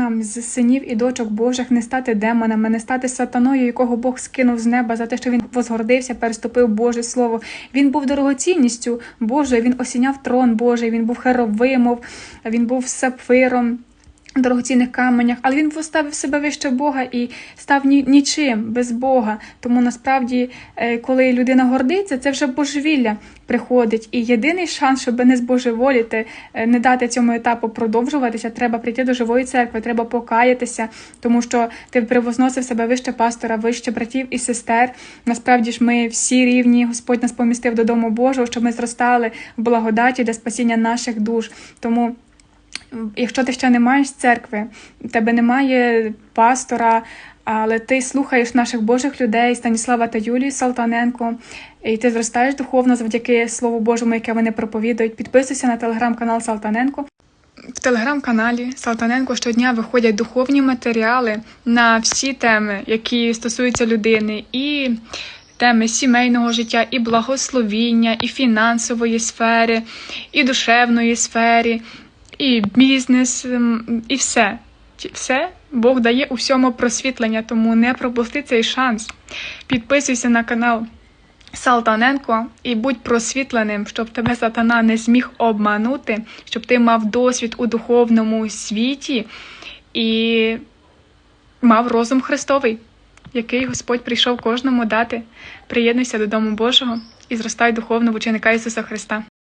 нам з синів і дочок Божих не стати демонами, не стати сатаною, якого Бог скинув з неба за те, що він возгордився, переступив Боже Слово. Він був дорогоцінністю Божою, він осіняв трон Божий, він був херовимов, він був сапфиром. Дорогоцінних каменях, але він поставив себе вище Бога і став ні, нічим без Бога. Тому насправді, е, коли людина гордиться, це вже божевілля приходить. І єдиний шанс, щоб не збожеволіти, е, не дати цьому етапу продовжуватися, треба прийти до живої церкви, треба покаятися, тому що ти привозносив себе вище пастора, вище братів і сестер. Насправді ж ми всі рівні. Господь нас помістив додому Божого, щоб ми зростали в благодаті для спасіння наших душ. Тому. Якщо ти ще не маєш церкви, в тебе немає пастора, але ти слухаєш наших Божих людей, Станіслава та Юлію Салтаненко, і ти зростаєш духовно завдяки Слову Божому, яке вони проповідують. Підписуйся на телеграм-канал Салтаненко. В телеграм-каналі Салтаненко щодня виходять духовні матеріали на всі теми, які стосуються людини, і теми сімейного життя, і благословіння, і фінансової сфери, і душевної сфери і бізнес, ем, і все. Все Бог дає у всьому просвітлення, тому не пропусти цей шанс. Підписуйся на канал Салтаненко і будь просвітленим, щоб тебе сатана не зміг обманути, щоб ти мав досвід у духовному світі і мав розум Христовий, який Господь прийшов кожному дати. Приєднуйся до Дому Божого і зростай духовно в ученика Ісуса Христа.